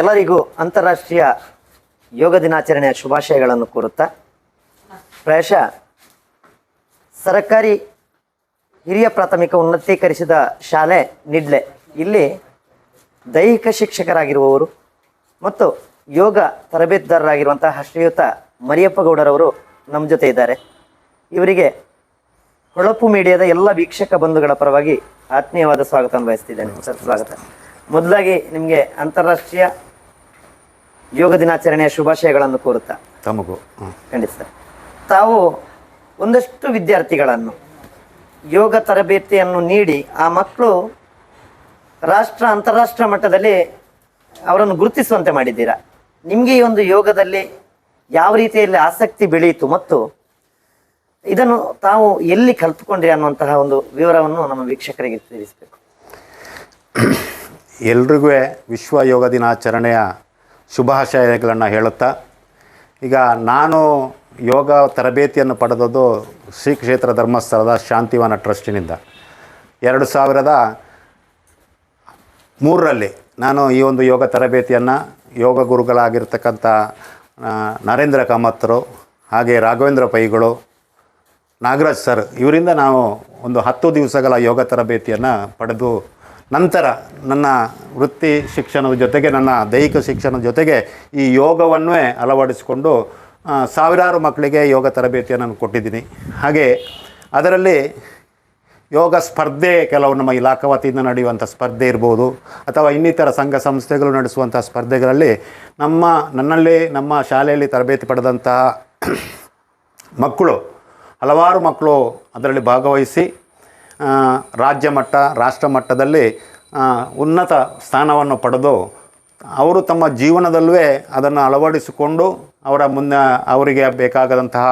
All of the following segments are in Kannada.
ಎಲ್ಲರಿಗೂ ಅಂತಾರಾಷ್ಟ್ರೀಯ ಯೋಗ ದಿನಾಚರಣೆಯ ಶುಭಾಶಯಗಳನ್ನು ಕೋರುತ್ತಾ, ಪ್ರಾಯಶಃ ಸರ್ಕಾರಿ ಹಿರಿಯ ಪ್ರಾಥಮಿಕ ಉನ್ನತೀಕರಿಸಿದ ಶಾಲೆ ನಿಡ್ಲೆ. ಇಲ್ಲಿ ದೈಹಿಕ ಶಿಕ್ಷಕರಾಗಿರುವವರು ಮತ್ತು ಯೋಗ ತರಬೇತುದಾರರಾಗಿರುವಂತಹ ಶ್ರೀಯುತ ಮರಿಯಪ್ಪಗೌಡರವರು ನಮ್ಮ ಜೊತೆ ಇದ್ದಾರೆ. ಇವರಿಗೆ ಹೊಳಪು ಮೀಡಿಯಾದ ಎಲ್ಲ ವೀಕ್ಷಕ ಬಂಧುಗಳ ಪರವಾಗಿ ಆತ್ಮೀಯವಾದ ಸ್ವಾಗತ ಬಯಸ್ತಿದ್ದೇನೆ. ಸರ್, ಸ್ವಾಗತ. ಮೊದಲಾಗಿ ನಿಮಗೆ ಅಂತಾರಾಷ್ಟ್ರೀಯ ಯೋಗ ದಿನಾಚರಣೆಯ ಶುಭಾಶಯಗಳನ್ನು ಕೋರುತ್ತಾ? ತಮಗೂ. ಖಂಡಿತ. ಸರ್ ತಾವು ಒಂದಷ್ಟು ವಿದ್ಯಾರ್ಥಿಗಳನ್ನು ಯೋಗ ತರಬೇತಿಯನ್ನು ನೀಡಿ ಆ ಮಕ್ಕಳು ರಾಷ್ಟ್ರ ಅಂತಾರಾಷ್ಟ್ರ ಮಟ್ಟದಲ್ಲಿ ಅವರನ್ನು ಗುರುತಿಸುವಂತೆ ಮಾಡಿದ್ದೀರಾ? ನಿಮಗೆ ಈ ಒಂದು ಯೋಗದಲ್ಲಿ ಯಾವ ರೀತಿಯಲ್ಲಿ ಆಸಕ್ತಿ ಬೆಳೆಯಿತು ಮತ್ತು ಇದನ್ನು ತಾವು ಎಲ್ಲಿ ಕಲ್ತುಕೊಂಡ್ರಿ ಅನ್ನುವಂತಹ ಒಂದು ವಿವರವನ್ನು ನಮ್ಮ ವೀಕ್ಷಕರಿಗೆ ತಿಳಿಸಬೇಕು. ಎಲ್ರಿಗೂ ವಿಶ್ವ ಯೋಗ ದಿನಾಚರಣೆಯ ಶುಭಾಶಯಗಳನ್ನು ಹೇಳುತ್ತಾ, ಈಗ ನಾನು ಯೋಗ ತರಬೇತಿಯನ್ನು ಪಡೆದದ್ದು ಶ್ರೀ ಕ್ಷೇತ್ರ ಧರ್ಮಸ್ಥಳದ ಶಾಂತಿವನ ಟ್ರಸ್ಟಿನಿಂದ. ಎರಡು ಸಾವಿರದ ಮೂರರಲ್ಲಿ ನಾನು ಈ ಒಂದು ಯೋಗ ತರಬೇತಿಯನ್ನು ಯೋಗ ಗುರುಗಳಾಗಿರ್ತಕ್ಕಂಥ ನರೇಂದ್ರ ಕಾಮತ್ರು ಹಾಗೆ ರಾಘವೇಂದ್ರ ಪೈಗಳು, ನಾಗರಾಜ್ ಸರ್, ಇವರಿಂದ ನಾವು ಒಂದು ಹತ್ತು ದಿವಸಗಳ ಯೋಗ ತರಬೇತಿಯನ್ನು ಪಡೆದು ನಂತರ ನನ್ನ ವೃತ್ತಿ ಶಿಕ್ಷಣದ ಜೊತೆಗೆ ನನ್ನ ದೈಹಿಕ ಶಿಕ್ಷಣದ ಜೊತೆಗೆ ಈ ಯೋಗವನ್ನೇ ಅಳವಡಿಸಿಕೊಂಡು ಸಾವಿರಾರು ಮಕ್ಕಳಿಗೆ ಯೋಗ ತರಬೇತಿಯನ್ನು ನಾನು ಕೊಟ್ಟಿದ್ದೀನಿ. ಹಾಗೆ ಅದರಲ್ಲಿ ಯೋಗ ಸ್ಪರ್ಧೆ, ಕೆಲವು ನಮ್ಮ ಇಲಾಖಾ ವತಿಯಿಂದ ನಡೆಯುವಂಥ ಸ್ಪರ್ಧೆ ಇರ್ಬೋದು, ಅಥವಾ ಇನ್ನಿತರ ಸಂಘ ಸಂಸ್ಥೆಗಳು ನಡೆಸುವಂಥ ಸ್ಪರ್ಧೆಗಳಲ್ಲಿ ನಮ್ಮ, ನನ್ನಲ್ಲಿ ನಮ್ಮ ಶಾಲೆಯಲ್ಲಿ ತರಬೇತಿ ಪಡೆದಂತಹ ಮಕ್ಕಳು, ಹಲವಾರು ಮಕ್ಕಳು ಅದರಲ್ಲಿ ಭಾಗವಹಿಸಿ ರಾಜ್ಯ ಮಟ್ಟ, ರಾಷ್ಟ್ರ ಮಟ್ಟದಲ್ಲಿ ಉನ್ನತ ಸ್ಥಾನವನ್ನು ಪಡೆದು ಅವರು ತಮ್ಮ ಜೀವನದಲ್ಲೇ ಅದನ್ನು ಅಳವಡಿಸಿಕೊಂಡು ಅವರ ಮುನ್ನ ಅವರಿಗೆ ಬೇಕಾಗದಂತಹ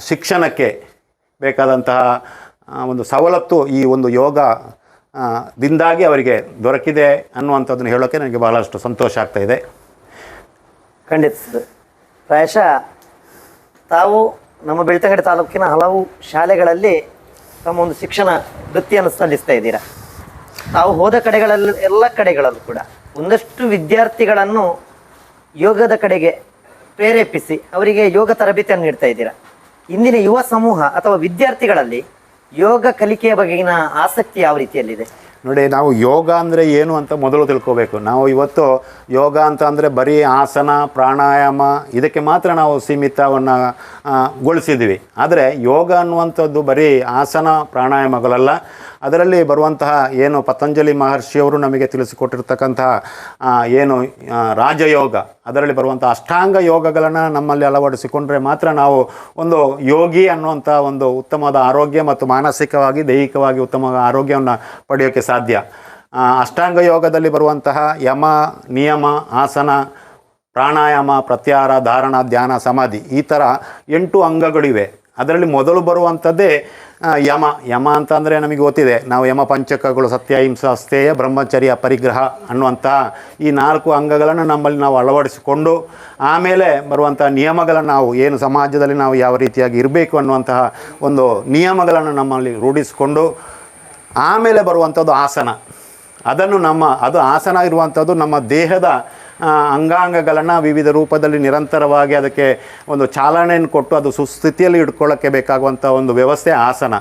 ಶಿಕ್ಷಣಕ್ಕೆ ಬೇಕಾದಂತಹ ಒಂದು ಸವಲತ್ತು ಈ ಒಂದು ಯೋಗ ದಿಂದಾಗಿ ಅವರಿಗೆ ದೊರಕಿದೆ ಅನ್ನುವಂಥದ್ದನ್ನು ಹೇಳೋಕ್ಕೆ ನನಗೆ ಬಹಳಷ್ಟು ಸಂತೋಷ ಆಗ್ತಾಯಿದೆ ಖಂಡಿತ ಸರ್. ಪ್ರಾಯಶಃ ತಾವು ನಮ್ಮ ಬೆಳ್ತಂಗಡಿ ತಾಲೂಕಿನ ಹಲವು ಶಾಲೆಗಳಲ್ಲಿ ತಮ್ಮ ಒಂದು ಶಿಕ್ಷಣ ವೃತ್ತಿಯನ್ನು ಸಲ್ಲಿಸ್ತಾ ಇದ್ದೀರಾ? ತಾವು ಹೋದ ಕಡೆಗಳಲ್ಲಿ, ಎಲ್ಲ ಕಡೆಗಳಲ್ಲೂ ಕೂಡ ಒಂದಷ್ಟು ವಿದ್ಯಾರ್ಥಿಗಳನ್ನು ಯೋಗದ ಕಡೆಗೆ ಪ್ರೇರೇಪಿಸಿ ಅವರಿಗೆ ಯೋಗ ತರಬೇತಿಯನ್ನು ನೀಡ್ತಾ ಇದ್ದೀರಾ? ಇಂದಿನ ಯುವ ಸಮೂಹ ಅಥವಾ ವಿದ್ಯಾರ್ಥಿಗಳಲ್ಲಿ ಯೋಗ ಕಲಿಕೆಯ ಬಗೆಗಿನ ಆಸಕ್ತಿ ಯಾವ ರೀತಿಯಲ್ಲಿದೆ? ನೋಡಿ, ನಾವು ಯೋಗ ಅಂದರೆ ಏನು ಅಂತ ಮೊದಲು ತಿಳ್ಕೋಬೇಕು. ನಾವು ಇವತ್ತು ಯೋಗ ಅಂತ ಅಂದರೆ ಬರೀ ಆಸನ, ಪ್ರಾಣಾಯಾಮ, ಇದಕ್ಕೆ ಮಾತ್ರ ನಾವು ಸೀಮಿತವನ್ನು ಗೊಳಿಸಿದ್ವಿ. ಆದರೆ ಯೋಗ ಅನ್ನುವಂಥದ್ದು ಬರೀ ಆಸನ, ಪ್ರಾಣಾಯಾಮಗಳಲ್ಲ. ಅದರಲ್ಲಿ ಬರುವಂತಹ ಏನು ಪತಂಜಲಿ ಮಹರ್ಷಿಯವರು ನಮಗೆ ತಿಳಿಸಿಕೊಟ್ಟಿರ್ತಕ್ಕಂತಹ ಏನು ರಾಜಯೋಗ, ಅದರಲ್ಲಿ ಬರುವಂಥ ಅಷ್ಟಾಂಗ ಯೋಗಗಳನ್ನು ನಮ್ಮಲ್ಲಿ ಅಳವಡಿಸಿಕೊಂಡ್ರೆ ಮಾತ್ರ ನಾವು ಒಂದು ಯೋಗಿ ಅನ್ನುವಂಥ ಒಂದು ಉತ್ತಮವಾದ ಆರೋಗ್ಯ ಮತ್ತು ಮಾನಸಿಕವಾಗಿ, ದೈಹಿಕವಾಗಿ ಉತ್ತಮ ಆರೋಗ್ಯವನ್ನು ಪಡೆಯೋಕ್ಕೆ ಸಾಧ್ಯ. ಅಷ್ಟಾಂಗ ಯೋಗದಲ್ಲಿ ಬರುವಂತಹ ಯಮ, ನಿಯಮ, ಆಸನ, ಪ್ರಾಣಾಯಾಮ ಪ್ರತ್ಯಾರ ಧಾರಣ, ಧ್ಯಾನ, ಸಮಾಧಿ ಈ ಥರ ಎಂಟು ಅಂಗಗಳಿವೆ. ಅದರಲ್ಲಿ ಮೊದಲು ಬರುವಂಥದ್ದೇ ಯಮ. ಯಮ ಅಂತ ಅಂದರೆ ನಮಗೆ ಗೊತ್ತಿದೆ, ನಾವು ಯಮ ಪಂಚಕಗಳು ಸತ್ಯ ಹಿಂಸ ಸ್ಥೇಯ ಬ್ರಹ್ಮಚರ್ಯ, ಪರಿಗ್ರಹ ಅನ್ನುವಂಥ ಈ ನಾಲ್ಕು ಅಂಗಗಳನ್ನು ನಮ್ಮಲ್ಲಿ ನಾವು ಅಳವಡಿಸಿಕೊಂಡು, ಆಮೇಲೆ ಬರುವಂಥ ನಿಯಮಗಳನ್ನು ನಾವು ಏನು ಸಮಾಜದಲ್ಲಿ ನಾವು ಯಾವ ರೀತಿಯಾಗಿ ಇರಬೇಕು ಅನ್ನುವಂತಹ ಒಂದು ನಿಯಮಗಳನ್ನು ನಮ್ಮಲ್ಲಿ ರೂಢಿಸಿಕೊಂಡು, ಆಮೇಲೆ ಬರುವಂಥದ್ದು ಆಸನ. ಅದನ್ನು ನಮ್ಮ, ಅದು ಆಸನ ಇರುವಂಥದ್ದು ನಮ್ಮ ದೇಹದ ಅಂಗಾಂಗಗಳನ್ನು ವಿವಿಧ ರೂಪದಲ್ಲಿ ನಿರಂತರವಾಗಿ ಅದಕ್ಕೆ ಒಂದು ಚಾಲನೆಯನ್ನು ಕೊಟ್ಟು ಅದು ಸುಸ್ಥಿತಿಯಲ್ಲಿ ಇಟ್ಕೊಳ್ಳೋಕ್ಕೆ ಬೇಕಾಗುವಂಥ ಒಂದು ವ್ಯವಸ್ಥೆ ಆಸನ.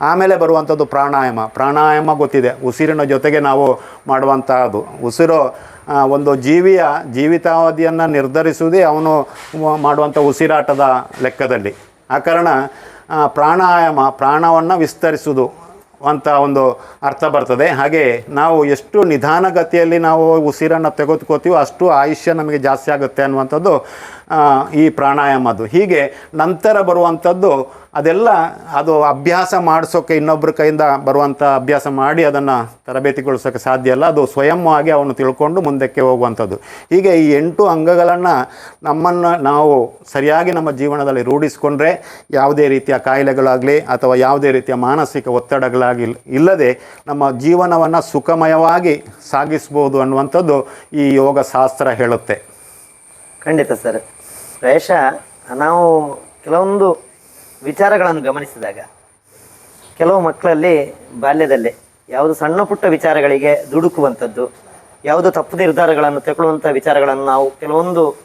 ಆಮೇಲೆ ಬರುವಂಥದ್ದು ಪ್ರಾಣಾಯಾಮ. ಪ್ರಾಣಾಯಾಮ ಗೊತ್ತಿದೆ. ಉಸಿರಿನ ಜೊತೆಗೆ ನಾವು ಮಾಡುವಂತಹದ್ದು ಉಸಿರು ಒಂದು ಜೀವಿಯ ಜೀವಿತಾವಧಿಯನ್ನು ನಿರ್ಧರಿಸುವುದೇ ಅವನು ಮಾಡುವಂಥ ಉಸಿರಾಟದ ಲೆಕ್ಕದಲ್ಲಿ. ಆ ಕಾರಣ ಪ್ರಾಣಾಯಾಮ, ಪ್ರಾಣವನ್ನು ವಿಸ್ತರಿಸುವುದು ಅಂತ ಒಂದು ಅರ್ಥ ಬರ್ತದೆ. ಹಾಗೆ ನಾವು ಎಷ್ಟು ನಿಧಾನಗತಿಯಲ್ಲಿ ನಾವು ಉಸಿರನ್ನು ತೆಗೆದುಕೋತೀವೋ ಅಷ್ಟು ಆಯುಷ್ಯ ನಮಗೆ ಜಾಸ್ತಿ ಆಗುತ್ತೆ ಅನ್ನುವಂಥದ್ದು ಈ ಪ್ರಾಣಾಯಾಮದ್ದು ಹೀಗೆ ನಂತರ ಬರುವಂಥದ್ದು ಅದೆಲ್ಲ ಅದು ಅಭ್ಯಾಸ ಮಾಡಿಸೋಕೆ ಇನ್ನೊಬ್ಬರ ಕೈಯಿಂದ ಬರುವಂಥ ಅಭ್ಯಾಸ ಮಾಡಿ ಅದನ್ನು ತರಬೇತಿಗೊಳಿಸೋಕ್ಕೆ ಸಾಧ್ಯ ಅಲ್ಲ ಅದು ಸ್ವಯಂವಾಗಿ ಅವನು ತಿಳ್ಕೊಂಡು ಮುಂದಕ್ಕೆ ಹೋಗುವಂಥದ್ದು. ಹೀಗೆ ಈ ಎಂಟು ಅಂಗಗಳನ್ನು ನಮ್ಮನ್ನು ನಾವು ಸರಿಯಾಗಿ ನಮ್ಮ ಜೀವನದಲ್ಲಿ ರೂಢಿಸಿಕೊಂಡ್ರೆ ಯಾವುದೇ ರೀತಿಯ ಕಾಯಿಲೆಗಳಾಗಲಿ ಅಥವಾ ಯಾವುದೇ ರೀತಿಯ ಮಾನಸಿಕ ಒತ್ತಡಗಳಾಗಿ ಇಲ್ಲದೆ ನಮ್ಮ ಜೀವನವನ್ನು ಸುಖಮಯವಾಗಿ ಸಾಗಿಸ್ಬೋದು ಅನ್ನುವಂಥದ್ದು ಈ ಯೋಗ ಶಾಸ್ತ್ರ ಹೇಳುತ್ತೆ. ಖಂಡಿತ ಸರ್. ಪ್ರಾಯಶಃ ನಾವು ಕೆಲವೊಂದು ವಿಚಾರಗಳನ್ನು ಗಮನಿಸಿದಾಗ, ಕೆಲವು ಮಕ್ಕಳಲ್ಲಿ ಬಾಲ್ಯದಲ್ಲಿ ಯಾವುದು ಸಣ್ಣ ಪುಟ್ಟ ವಿಚಾರಗಳಿಗೆ ದುಡುಕುವಂಥದ್ದು, ಯಾವುದು ತಪ್ಪು ನಿರ್ಧಾರಗಳನ್ನು ತಗೊಳ್ಳುವಂಥ ವಿಚಾರಗಳನ್ನು ನಾವು ಕೆಲವೊಂದು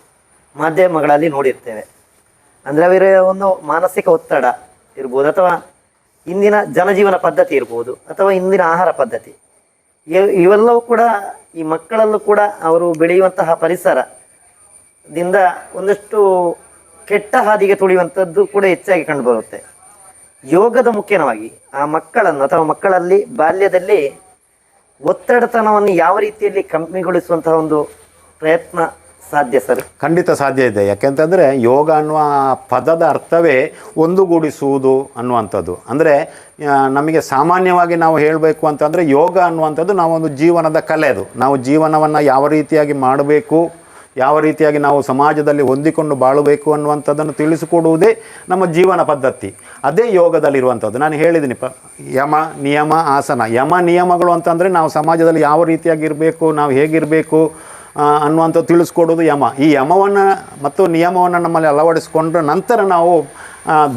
ಮಾಧ್ಯಮಗಳಲ್ಲಿ ನೋಡಿರ್ತೇವೆ. ಅಂದರೆ ಅವರ ಒಂದು ಮಾನಸಿಕ ಒತ್ತಡ ಇರ್ಬೋದು, ಅಥವಾ ಇಂದಿನ ಜನಜೀವನ ಪದ್ಧತಿ ಇರ್ಬೋದು, ಅಥವಾ ಇಂದಿನ ಆಹಾರ ಪದ್ಧತಿ. ಇವ್- ಇವೆಲ್ಲವೂ ಕೂಡ ಈ ಮಕ್ಕಳಲ್ಲೂ ಕೂಡ ಅವರು ಬೆಳೆಯುವಂತಹ ಪರಿಸರದಿಂದ ಒಂದಷ್ಟು ಕೆಟ್ಟ ಹಾದಿಗೆ ತುಳಿಯುವಂಥದ್ದು ಕೂಡ ಹೆಚ್ಚಾಗಿ ಕಂಡುಬರುತ್ತೆ ಯೋಗದ ಮುಖ್ಯವಾಗಿ ಆ ಮಕ್ಕಳನ್ನು ಅಥವಾ ಮಕ್ಕಳಲ್ಲಿ, ಬಾಲ್ಯದಲ್ಲಿ ಒತ್ತಡತನವನ್ನು ಯಾವ ರೀತಿಯಲ್ಲಿ ಕಮ್ಮಿಗೊಳಿಸುವಂತಹ ಒಂದು ಪ್ರಯತ್ನ ಸಾಧ್ಯ ಸರ್? ಖಂಡಿತ ಸಾಧ್ಯ ಇದೆ. ಯಾಕೆಂತಂದರೆ ಯೋಗ ಅನ್ನುವ ಪದದ ಅರ್ಥವೇ ಒಂದುಗೂಡಿಸುವುದು ಅನ್ನುವಂಥದ್ದು. ಅಂದರೆ ನಮಗೆ ಸಾಮಾನ್ಯವಾಗಿ ನಾವು ಹೇಳಬೇಕು ಅಂತಂದರೆ ಯೋಗ ಅನ್ನುವಂಥದ್ದು ನಾವೊಂದು ಜೀವನದ ಕಲೆ ಅದು. ನಾವು ಜೀವನವನ್ನು ಯಾವ ರೀತಿಯಾಗಿ ಮಾಡಬೇಕು ಯಾವ ರೀತಿಯಾಗಿ ನಾವು ಸಮಾಜದಲ್ಲಿ ಹೊಂದಿಕೊಂಡು ಬಾಳಬೇಕು ಅನ್ನುವಂಥದ್ದನ್ನು ತಿಳಿಸಿಕೊಡುವುದೇ ನಮ್ಮ ಜೀವನ ಪದ್ಧತಿ. ಅದೇ ಯೋಗದಲ್ಲಿರುವಂಥದ್ದು. ನಾನು ಹೇಳಿದ್ದೀನಿ ಪ ಯಮ, ನಿಯಮ, ಆಸನ. ಯಮ, ನಿಯಮಗಳು ಅಂತಂದರೆ ನಾವು ಸಮಾಜದಲ್ಲಿ ಯಾವ ರೀತಿಯಾಗಿ ಇರಬೇಕು, ನಾವು ಹೇಗಿರಬೇಕು ಅನ್ನುವಂಥದ್ದು ತಿಳಿಸ್ಕೊಡೋದು ಯಮ. ಈ ಯಮವನ್ನು ಮತ್ತು ನಿಯಮವನ್ನು ನಮ್ಮಲ್ಲಿ ಅಳವಡಿಸಿಕೊಂಡ್ರೆ ನಂತರ ನಾವು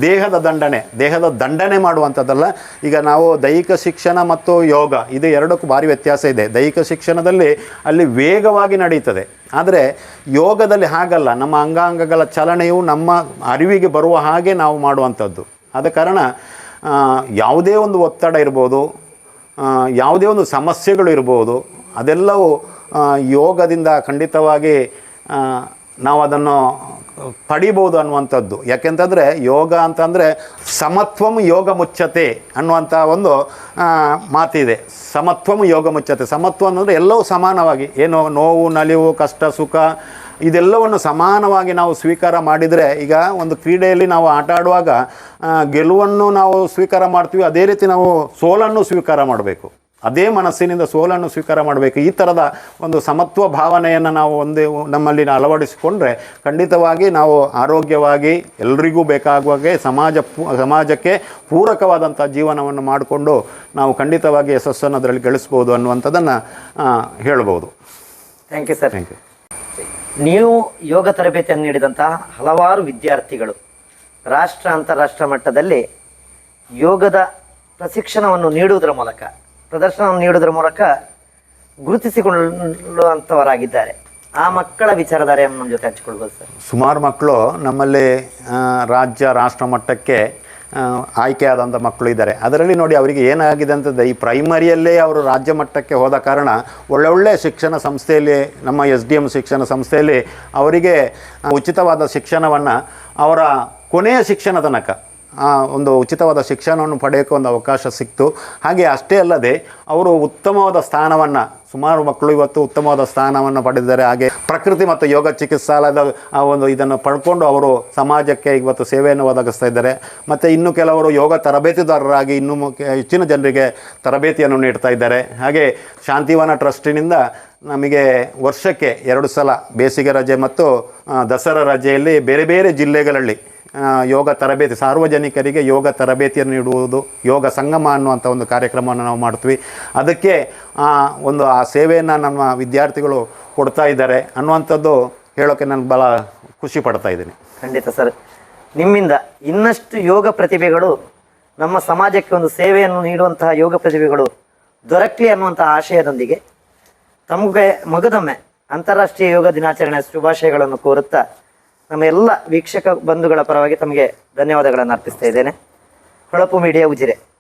ದೇಹದ ದಂಡನೆ ದೇಹದ ದಂಡನೆ ಮಾಡುವಂಥದ್ದಲ್ಲ. ಈಗ ನಾವು ದೈಹಿಕ ಶಿಕ್ಷಣ ಮತ್ತು ಯೋಗ, ಇದು ಎರಡಕ್ಕೂ ಭಾರಿ ವ್ಯತ್ಯಾಸ ಇದೆ. ದೈಹಿಕ ಶಿಕ್ಷಣದಲ್ಲಿ ಅಲ್ಲಿ ವೇಗವಾಗಿ ನಡೀತದೆ. ಆದರೆ ಯೋಗದಲ್ಲಿ ಹಾಗಲ್ಲ. ನಮ್ಮ ಅಂಗಾಂಗಗಳ ಚಲನೆಯು ನಮ್ಮ ಅರಿವಿಗೆ ಬರುವ ಹಾಗೆ ನಾವು ಮಾಡುವಂಥದ್ದು. ಆದ ಕಾರಣ ಯಾವುದೇ ಒಂದು ಒತ್ತಡ ಇರ್ಬೋದು ಯಾವುದೇ ಒಂದು ಸಮಸ್ಯೆಗಳು ಇರ್ಬೋದು, ಅದೆಲ್ಲವೂ ಯೋಗದಿಂದ ಖಂಡಿತವಾಗಿ ನಾವು ಅದನ್ನು ಪಡಿಬೋದು ಅನ್ನುವಂಥದ್ದು. ಯಾಕೆಂತಂದರೆ ಯೋಗ ಅಂತಂದರೆ ಸಮತ್ವಂ ಯೋಗ ಮುಚ್ಚತೆ ಅನ್ನುವಂಥ ಒಂದು ಮಾತಿದೆ. ಸಮತ್ವಂ ಯೋಗ ಮುಚ್ಚತೆ. ಸಮತ್ವ ಅಂದರೆ ಎಲ್ಲವೂ ಸಮಾನವಾಗಿ. ಏನು ನೋವು, ನಲಿವು, ಕಷ್ಟ, ಸುಖ, ಇದೆಲ್ಲವನ್ನು ಸಮಾನವಾಗಿ ನಾವು ಸ್ವೀಕಾರ ಮಾಡಿದರೆ ಈಗ ಒಂದು ಕ್ರೀಡೆಯಲ್ಲಿ ನಾವು ಆಟ ಆಡುವಾಗ ಗೆಲುವನ್ನು ನಾವು ಸ್ವೀಕಾರ ಮಾಡ್ತೀವಿ. ಅದೇ ರೀತಿ ನಾವು ಸೋಲನ್ನು ಸ್ವೀಕಾರ ಮಾಡಬೇಕು. ಅದೇ ಮನಸ್ಸಿನಿಂದ ಸೋಲನ್ನು ಸ್ವೀಕಾರ ಮಾಡಬೇಕು. ಈ ಥರದ ಒಂದು ಸಮತ್ವ ಭಾವನೆಯನ್ನು ನಾವು ಒಂದೇ ನಮ್ಮಲ್ಲಿ ಅಳವಡಿಸಿಕೊಂಡ್ರೆ ಖಂಡಿತವಾಗಿ ನಾವು ಆರೋಗ್ಯವಾಗಿ ಎಲ್ರಿಗೂ ಬೇಕಾಗುವಾಗೆ ಸಮಾಜ ಸಮಾಜಕ್ಕೆ ಪೂರಕವಾದಂಥ ಜೀವನವನ್ನು ಮಾಡಿಕೊಂಡು ನಾವು ಖಂಡಿತವಾಗಿ ಯಶಸ್ಸನ್ನು ಅದರಲ್ಲಿ ಗಳಿಸ್ಬೋದು ಅನ್ನುವಂಥದ್ದನ್ನು ಹೇಳ್ಬೋದು. Thank you sir thank you ನೀವು ಯೋಗ ತರಬೇತಿಯನ್ನು ನೀಡಿದಂತಹ ಹಲವಾರು ವಿದ್ಯಾರ್ಥಿಗಳು ರಾಷ್ಟ್ರ ಅಂತಾರಾಷ್ಟ್ರ ಮಟ್ಟದಲ್ಲಿ ಯೋಗದ ಪ್ರಶಿಕ್ಷಣವನ್ನು ನೀಡುವುದರ ಮೂಲಕ ಪ್ರದರ್ಶನವನ್ನು ನೀಡುವುದರ ಮೂಲಕ ಗುರುತಿಸಿಕೊಳ್ಳುವಂಥವರಾಗಿದ್ದಾರೆ ಆ ಮಕ್ಕಳ ವಿಚಾರಧಾರೆಯನ್ನು ನಮ್ಮ ಜೊತೆ ಹಂಚಿಕೊಳ್ಬೋದು ಸರ್. ಸುಮಾರು ಮಕ್ಕಳು ನಮ್ಮಲ್ಲಿ ರಾಜ್ಯ, ರಾಷ್ಟ್ರ ಮಟ್ಟಕ್ಕೆ ಆಯ್ಕೆಯಾದಂಥ ಮಕ್ಕಳು ಇದ್ದಾರೆ. ಅದರಲ್ಲಿ ನೋಡಿ ಅವರಿಗೆ ಏನಾಗಿದೆ ಅಂತಂದರೆ, ಈ ಪ್ರೈಮರಿಯಲ್ಲೇ ಅವರು ರಾಜ್ಯ ಮಟ್ಟಕ್ಕೆ ಹೋದ ಕಾರಣ ಒಳ್ಳೊಳ್ಳೆ ಶಿಕ್ಷಣ ಸಂಸ್ಥೆಯಲ್ಲಿ, ನಮ್ಮ ಎಸ್ ಡಿ ಎಂ ಶಿಕ್ಷಣ ಸಂಸ್ಥೆಯಲ್ಲಿ ಅವರಿಗೆ ಉಚಿತವಾದ ಶಿಕ್ಷಣವನ್ನು ಅವರ ಕೊನೆಯ ಶಿಕ್ಷಣ ತನಕ ಒಂದು ಉಚಿತವಾದ ಶಿಕ್ಷಣವನ್ನು ಪಡೆಯೋಕ್ಕೆ ಒಂದು ಅವಕಾಶ ಸಿಕ್ತು. ಹಾಗೆ ಅಷ್ಟೇ ಅಲ್ಲದೆ ಅವರು ಉತ್ತಮವಾದ ಸ್ಥಾನವನ್ನು, ಸುಮಾರು ಮಕ್ಕಳು ಇವತ್ತು ಉತ್ತಮವಾದ ಸ್ಥಾನವನ್ನು ಪಡೆದಿದ್ದಾರೆ. ಹಾಗೆ ಪ್ರಕೃತಿ ಮತ್ತು ಯೋಗ ಚಿಕಿತ್ಸಾಲಯದ, ಆ, ಒಂದು ಇದನ್ನು ಪಡ್ಕೊಂಡು ಅವರು ಸಮಾಜಕ್ಕೆ ಇವತ್ತು ಸೇವೆಯನ್ನು ಒದಗಿಸ್ತಾ ಇದ್ದಾರೆ. ಮತ್ತು ಇನ್ನು ಕೆಲವರು ಯೋಗ ತರಬೇತಿದಾರರಾಗಿ ಇನ್ನೂ ಹೆಚ್ಚಿನ ಜನರಿಗೆ ತರಬೇತಿಯನ್ನು ನೀಡ್ತಾ ಇದ್ದಾರೆ. ಹಾಗೆ ಶಾಂತಿವನ ಟ್ರಸ್ಟಿನಿಂದ ನಮಗೆ ವರ್ಷಕ್ಕೆ ಎರಡು ಸಲ ಬೇಸಿಗೆ ರಜೆ ಮತ್ತು ದಸರಾ ರಜೆಯಲ್ಲಿ ಬೇರೆ ಬೇರೆ ಜಿಲ್ಲೆಗಳಲ್ಲಿ ಯೋಗ ತರಬೇತಿ, ಸಾರ್ವಜನಿಕರಿಗೆ ಯೋಗ ತರಬೇತಿಯನ್ನು ನೀಡುವುದು, ಯೋಗ ಸಂಗಮ ಅನ್ನುವಂಥ ಒಂದು ಕಾರ್ಯಕ್ರಮವನ್ನು ನಾವು ಮಾಡ್ತೀವಿ. ಅದಕ್ಕೆ ಒಂದು ಆ ಸೇವೆಯನ್ನು ನಮ್ಮ ವಿದ್ಯಾರ್ಥಿಗಳು ಕೊಡ್ತಾ ಇದ್ದಾರೆ ಅನ್ನುವಂಥದ್ದು ಹೇಳೋಕ್ಕೆ ನಾನು ಭಾಳ ಖುಷಿ ಪಡ್ತಾ ಇದ್ದೀನಿ. ಖಂಡಿತ ಸರ್. ನಿಮ್ಮಿಂದ ಇನ್ನಷ್ಟು ಯೋಗ ಪ್ರತಿಭೆಗಳು ನಮ್ಮ ಸಮಾಜಕ್ಕೆ ಒಂದು ಸೇವೆಯನ್ನು ನೀಡುವಂತಹ ಯೋಗ ಪ್ರತಿಭೆಗಳು ದೊರಕಲಿ ಅನ್ನುವಂಥ ಆಶಯದೊಂದಿಗೆ ತಮಗೆ ಮಗದೊಮ್ಮೆ ಅಂತಾರಾಷ್ಟ್ರೀಯ ಯೋಗ ದಿನಾಚರಣೆ ಶುಭಾಶಯಗಳನ್ನು ಕೋರುತ್ತಾ ನಮ್ಮ ಎಲ್ಲ ವೀಕ್ಷಕ ಬಂಧುಗಳ ಪರವಾಗಿ ತಮಗೆ ಧನ್ಯವಾದಗಳನ್ನು ಅರ್ಪಿಸ್ತಾ ಇದ್ದೇನೆ. ಹೊಳಪು ಮೀಡಿಯಾ ಉಜಿರೆ.